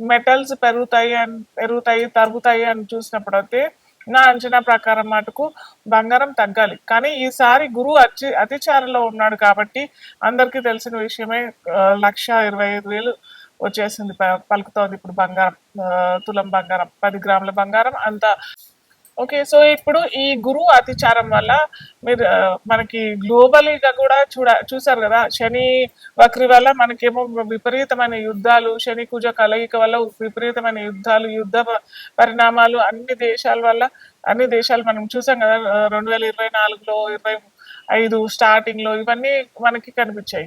Metals పెరుగుతాయి అని పెరుగుతాయి తరుగుతాయి అని చూసినప్పుడు అయితే నా అంచనా ప్రకారం మటుకు బంగారం తగ్గాలి. కానీ ఈసారి గురువు అతి అతిచారంలో ఉన్నాడు కాబట్టి అందరికీ తెలిసిన విషయమే ఆ, లక్ష ఇరవై ఐదు వేలు వచ్చేసింది పలుకుతోంది ఇప్పుడు బంగారం ఆ, తులం బంగారం పది గ్రాముల బంగారం అంత ఓకే సో ఇప్పుడు ఈ గురువు అతిచారం వల్ల మీరు మనకి గ్లోబలీగా కూడా చూడ చూసారు కదా శని వక్రి వల్ల మనకేమో విపరీతమైన యుద్ధాలు శని కుజ కలయిక వల్ల విపరీతమైన యుద్ధాలు యుద్ధ పరిణామాలు అన్ని దేశాల వల్ల అన్ని దేశాలు మనం చూసాం కదా రెండు వేల ఇరవై నాలుగులో ఇరవై ఐదు స్టార్టింగ్లో ఇవన్నీ మనకి కనిపించాయి.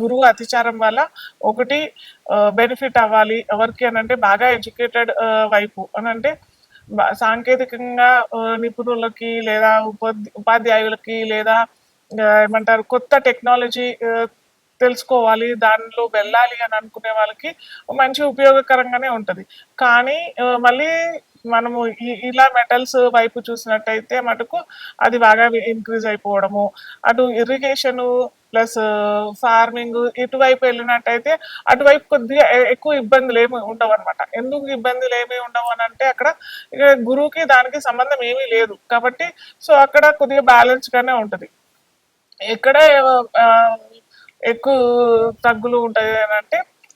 గురువు అతిచారం వల్ల ఒకటి బెనిఫిట్ అవ్వాలి. ఎవరికి అని అంటే బాగా ఎడ్యుకేటెడ్ వైపు. అని అంటే సాంకేతికంగా నిపుణులకి లేదా ఉపాధి ఉపాధ్యాయులకి లేదా ఏమంటారు కొత్త టెక్నాలజీ తెలుసుకోవాలి దానిలో వెళ్ళాలి అని అనుకునే వాళ్ళకి మంచి ఉపయోగకరంగానే ఉంటుంది. కానీ మళ్ళీ మనము ఇలా మెటల్స్ వైపు చూసినట్టయితే మటుకు అది బాగా ఇంక్రీజ్ అయిపోవడము అటు ఇరిగేషను ప్లస్ ఫార్మింగ్ ఇటువైపు వెళ్ళినట్టయితే అటువైపు కొద్దిగా ఎక్కువ ఇబ్బందులు ఏమి ఉండవు అనమాట ఎందుకు ఇబ్బందులు ఏమి ఉండవు అని అంటే అక్కడ గురువుకి దానికి సంబంధం ఏమీ లేదు. కాబట్టి సో అక్కడ కొద్దిగా బ్యాలెన్స్ గానే ఉంటది. ఎక్కడ ఎక్కువ తగ్గులు ఉంటాయి అని అంటే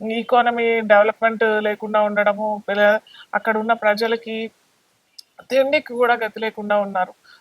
ఈకానమీ డెవలప్మెంట్ లేకుండా ఉండడము అక్కడ ఉన్న ప్రజలకి తిండికి కూడా గతి లేకుండా ఉన్నారు.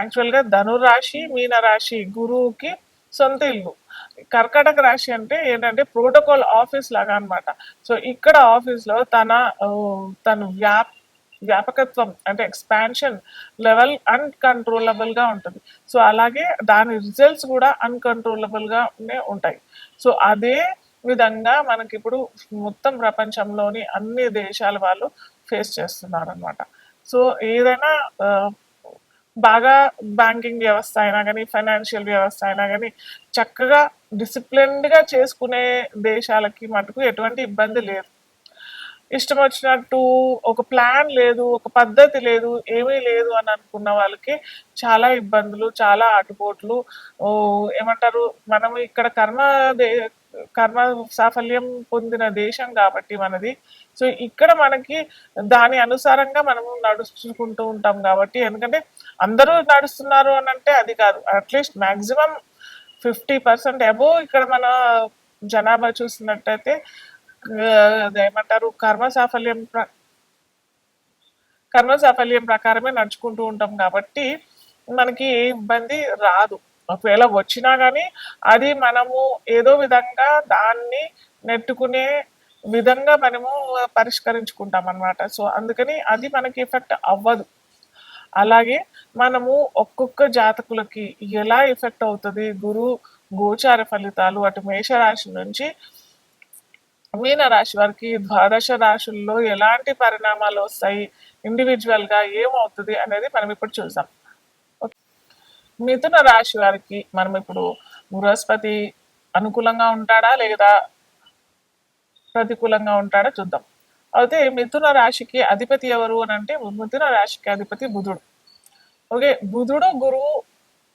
యాక్చువల్గా ధనురాశి మీన రాశి గురువుకి సొంత ఇల్లు. కర్కాటక రాశి అంటే ఏంటంటే ప్రోటోకాల్ ఆఫీస్ లాగా అన్నమాట. సో ఇక్కడ ఆఫీస్లో తన తను వ్యాప్ వ్యాపకత్వం అంటే ఎక్స్పాన్షన్ లెవెల్ అన్కంట్రోలబుల్గా ఉంటుంది. సో అలాగే దాని రిజల్ట్స్ కూడా అన్కంట్రోలబుల్గానే ఉంటాయి. సో అదే విధంగా మనకి ఇప్పుడు మొత్తం ప్రపంచంలోని అన్ని దేశాల వాళ్ళు ఫేస్ చేస్తున్నారు అనమాట సో ఏదైనా బాగా బ్యాంకింగ్ వ్యవస్థ అయినా కానీ ఫైనాన్షియల్ వ్యవస్థ అయినా కానీ చక్కగా డిసిప్లిన్డ్గా చేసుకునే దేశాలకి మటుకు ఎటువంటి ఇబ్బంది లేదు. ఇష్టం వచ్చినట్టు ఒక ప్లాన్ లేదు ఒక పద్ధతి లేదు ఏమీ లేదు అని అనుకున్న వాళ్ళకి చాలా ఇబ్బందులు చాలా ఆటుపోట్లు. ఏమంటారు మనం ఇక్కడ కర్మ దే- కర్మ సాఫల్యం పొందిన దేశం కాబట్టి మనది. సో ఇక్కడ మనకి దాని అనుసారంగా మనము నడుచుకుంటూ ఉంటాం కాబట్టి ఎందుకంటే అందరూ నడుస్తున్నారు అని అంటే అది కాదు. At least maximum fifty percent above ఇక్కడ మన జనాభా చూసినట్టయితే ఏమంటారు అదేమంటారు? కర్మ సాఫల్యం ప్ర- కర్మ సాఫల్యం ప్రకారమే నడుచుకుంటూ ఉంటాం కాబట్టి మనకి ఏ ఇబ్బంది రాదు. ఒకవేళ వచ్చినా కానీ అది మనము ఏదో విధంగా దాన్ని నెట్టుకునే విధంగా మనము పరిష్కరించుకుంటాం అన్నమాట సో అందుకని అది మనకి ఎఫెక్ట్ అవ్వదు. అలాగే మనము ఒక్కొక్క జాతకులకి ఎలా ఎఫెక్ట్ అవుతుంది? గురు గోచార ఫలితాలు అటు మేషరాశి నుంచి మీన రాశి వారికి ద్వాదశ రాశుల్లో ఎలాంటి పరిణామాలు వస్తాయి? ఇండివిజువల్గా ఏమవుతుంది అనేది మనం ఇప్పుడు చూద్దాం. మిథున రాశి వారికి మనం ఇప్పుడు బృహస్పతి అనుకూలంగా ఉంటాడా లేదా ప్రతికూలంగా ఉంటాడో చూద్దాం. అయితే మిథున రాశికి అధిపతి ఎవరు అని అంటే మిథున రాశికి అధిపతి బుధుడు. ఓకే బుధుడు గురువు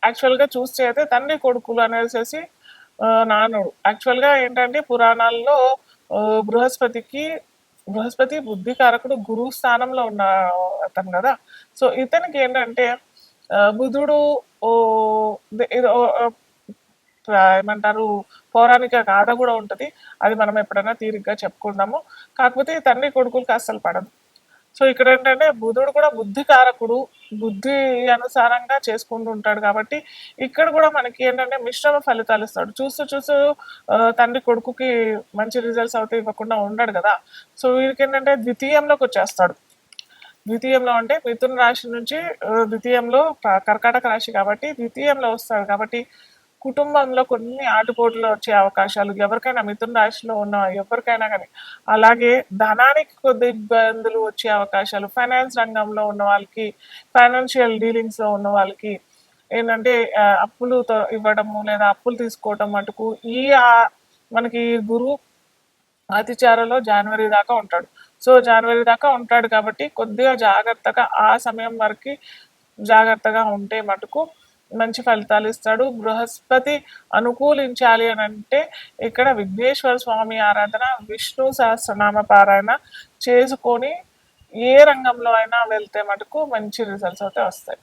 యాక్చువల్గా చూస్తే అయితే తండ్రి కొడుకులు అనేసి ఆ, నానుడు. యాక్చువల్గా ఏంటంటే పురాణాల్లో బృహస్పతికి బృహస్పతి బుద్ధికారకుడు గురువు స్థానంలో ఉన్న అతను కదా. సో ఇతనికి ఏంటంటే ఆ, బుధుడు ఓ ఏమంటారు పౌరాణిక గాథ కూడా ఉంటది. అది మనం ఎప్పుడైనా తీరిగ్గా చెప్పుకుందాము. కాకపోతే తండ్రి కొడుకులకి అస్సలు పడదు. సో ఇక్కడ ఏంటంటే బుధుడు కూడా బుద్ధికారకుడు బుద్ధి అనుసారంగా చేసుకుంటూ ఉంటాడు కాబట్టి ఇక్కడ కూడా మనకి ఏంటంటే మిశ్రమ ఫలితాలు ఇస్తాడు. చూస్తూ చూస్తూ తండ్రి కొడుకుకి మంచి రిజల్ట్స్ అవుతాయి ఇవ్వకుండా ఉండడు కదా. సో వీరికి ఏంటంటే ద్వితీయంలోకి వచ్చేస్తాడు. ద్వితీయంలో అంటే మిథున రాశి నుంచి ద్వితీయంలో కర్కాటక రాశి కాబట్టి ద్వితీయంలో వస్తాడు కాబట్టి కుటుంబంలో కొన్ని ఆటుపోట్లు వచ్చే అవకాశాలు ఎవరికైనా మిథున రాశిలో ఉన్న ఎవరికైనా కానీ అలాగే ధనానికి కొద్ది ఇబ్బందులు వచ్చే అవకాశాలు ఫైనాన్స్ రంగంలో ఉన్న వాళ్ళకి ఫైనాన్షియల్ డీలింగ్స్లో ఉన్న వాళ్ళకి ఏంటంటే అప్పులు తో- ఇవ్వడము లేదా అప్పులు తీసుకోవటం మటుకు ఈ మనకి గురువు అతిచారలో జనవరి దాకా ఉంటాడు. సో జనవరి దాకా ఉంటాడు కాబట్టి కొద్దిగా జాగ్రత్తగా ఆ సమయం వరకు జాగ్రత్తగా ఉంటే మటుకు మంచి ఫలితాలు ఇస్తాడు. బృహస్పతి అనుకూలించాలి అని అంటే ఇక్కడ విఘ్నేశ్వర స్వామి ఆరాధన విష్ణు సహస్రనామ పారాయణ చేసుకొని ఏ రంగంలో అయినా వెళ్తే మటుకు మంచి రిజల్ట్స్ అయితే వస్తాయి.